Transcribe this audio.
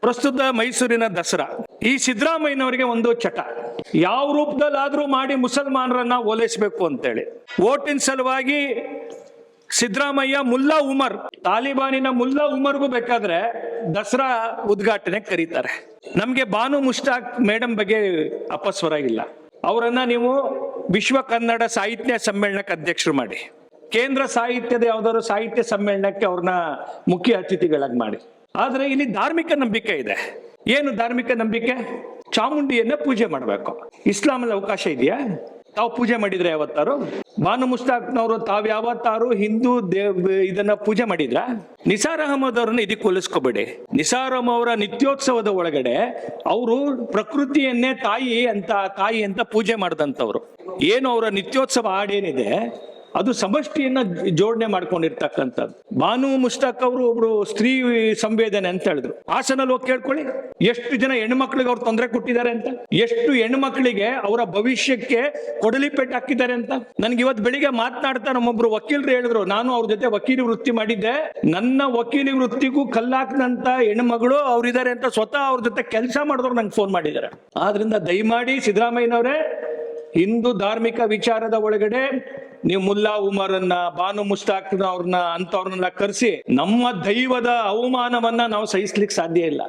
ಪ್ರಸ್ತುತ ಮೈಸೂರಿನ ದಸರಾ. ಈ ಸಿದ್ದರಾಮಯ್ಯನವರಿಗೆ ಒಂದು ಚಟ. ಯಾವ ರೂಪದಲ್ಲಾದ್ರೂ ಮಾಡಿ ಮುಸಲ್ಮಾನರನ್ನ ಓಲೈಸಬೇಕು ಅಂತೇಳಿ. ಓಟಿನ ಸಲುವಾಗಿ ಸಿದ್ದರಾಮಯ್ಯ ಮುಲ್ಲಾ ಉಮರ್, ತಾಲಿಬಾನಿನ ಮುಲ್ಲಾ ಉಮರ್ಗೂ ಬೇಕಾದ್ರೆ ದಸರಾ ಉದ್ಘಾಟನೆ ಕರೀತಾರೆ. ನಮ್ಗೆ ಬಾನು ಮುಷ್ತಾಕ್ ಮೇಡಮ್ ಬಗ್ಗೆ ಅಪಸ್ವರ ಇಲ್ಲ. ಅವರನ್ನ ನೀವು ವಿಶ್ವ ಕನ್ನಡ ಸಾಹಿತ್ಯ ಸಮ್ಮೇಳನಕ್ಕೆ ಅಧ್ಯಕ್ಷರು ಮಾಡಿ. ಕೇಂದ್ರ ಸಾಹಿತ್ಯದ ಯಾವ್ದಾದ್ರು ಸಾಹಿತ್ಯ ಸಮ್ಮೇಳನಕ್ಕೆ ಅವ್ರನ್ನ ಮುಖ್ಯ ಅತಿಥಿಗಳಾಗಿ ಮಾಡಿ. ಆದ್ರೆ ಇಲ್ಲಿ ಧಾರ್ಮಿಕ ನಂಬಿಕೆ ಇದೆ. ಏನು ಧಾರ್ಮಿಕ ನಂಬಿಕೆ? ಚಾಮುಂಡಿಯನ್ನ ಪೂಜೆ ಮಾಡಬೇಕು. ಇಸ್ಲಾಮಲ್ಲಿ ಅವಕಾಶ ಇದೆಯಾ? ತಾವು ಪೂಜೆ ಮಾಡಿದ್ರೆ ಯಾವತ್ತಾರು? ಬಾನು ಮುಸ್ತಾಕ್ನವರು ತಾವ್ ಯಾವತ್ತಾರು ಹಿಂದೂ ದೇವ್ ಇದನ್ನ ಪೂಜೆ ಮಾಡಿದ್ರ? ನಿಸಾರ್ ಅಹಮದ್ ಅವ್ರನ್ನ ಇದಕ್ಕೆ ಹೋಲಿಸ್ಕೋಬೇಡಿ. ನಿಸಾರ್ ಅವರ ನಿತ್ಯೋತ್ಸವದ ಒಳಗಡೆ ಅವರು ಪ್ರಕೃತಿಯನ್ನೇ ತಾಯಿ ಅಂತ ತಾಯಿ ಅಂತ ಪೂಜೆ ಮಾಡಿದಂಥವ್ರು. ಏನು ಅವರ ನಿತ್ಯೋತ್ಸವ ಹಾಡೇನಿದೆ? ಅದು ಸಮಷ್ಟಿಯನ್ನ ಜೋಡಣೆ ಮಾಡ್ಕೊಂಡಿರ್ತಕ್ಕಂಥದ್ದು. ಬಾನು ಮುಸ್ತಾಕ್ ಅವರು ಒಬ್ರು ಸ್ತ್ರೀ ಸಂವೇದನೆ ಅಂತ ಹೇಳಿದ್ರು. ಹಾಸನಲ್ಲಿ ಹೋಗಿ ಕೇಳ್ಕೊಳ್ಳಿ. ಎಷ್ಟು ಜನ ಹೆಣ್ಮಕ್ಳಿಗೆ ಅವ್ರು ತೊಂದರೆ ಕೊಟ್ಟಿದ್ದಾರೆ ಅಂತ? ಎಷ್ಟು ಹೆಣ್ಮಕ್ಳಿಗೆ ಅವರ ಭವಿಷ್ಯಕ್ಕೆ ಕೊಡಲಿ ಪೆಟ್ಟು ಹಾಕಿದ್ದಾರೆ ಅಂತ? ನನ್ಗೆ ಇವತ್ತು ಬೆಳಿಗ್ಗೆ ಮಾತನಾಡ್ತಾ ನಮ್ಮೊಬ್ರು ವಕೀಲರು ಹೇಳಿದ್ರು. ನಾನು ಅವ್ರ ಜೊತೆ ವಕೀಲಿ ವೃತ್ತಿ ಮಾಡಿದ್ದೆ. ನನ್ನ ವಕೀಲಿ ವೃತ್ತಿಗೂ ಕಲ್ಲಾಕ್ನಂತ ಹೆಣ್ಮಗಳು ಅವ್ರಿದ್ದಾರೆ ಅಂತ ಸ್ವತಃ ಅವ್ರ ಜೊತೆ ಕೆಲಸ ಮಾಡಿದ್ರು ನಂಗೆ ಫೋನ್ ಮಾಡಿದ್ದಾರೆ. ಆದ್ರಿಂದ ದಯಮಾಡಿ ಸಿದ್ದರಾಮಯ್ಯನವರೇ, ಹಿಂದೂ ಧಾರ್ಮಿಕ ವಿಚಾರದ ಒಳಗಡೆ ನೀವು ಮುಲ್ಲಾ ಉಮರನ್ನ, ಬಾನು ಮುಸ್ತಾಕ್ ಅವ್ರನ್ನ ಅಂತವ್ರನ್ನೆಲ್ಲ ಕರೆಸಿ ನಮ್ಮ ದೈವದ ಅವಮಾನವನ್ನ ನಾವು ಸಹಿಸ್ಲಿಕ್ಕೆ ಸಾಧ್ಯ ಇಲ್ಲ.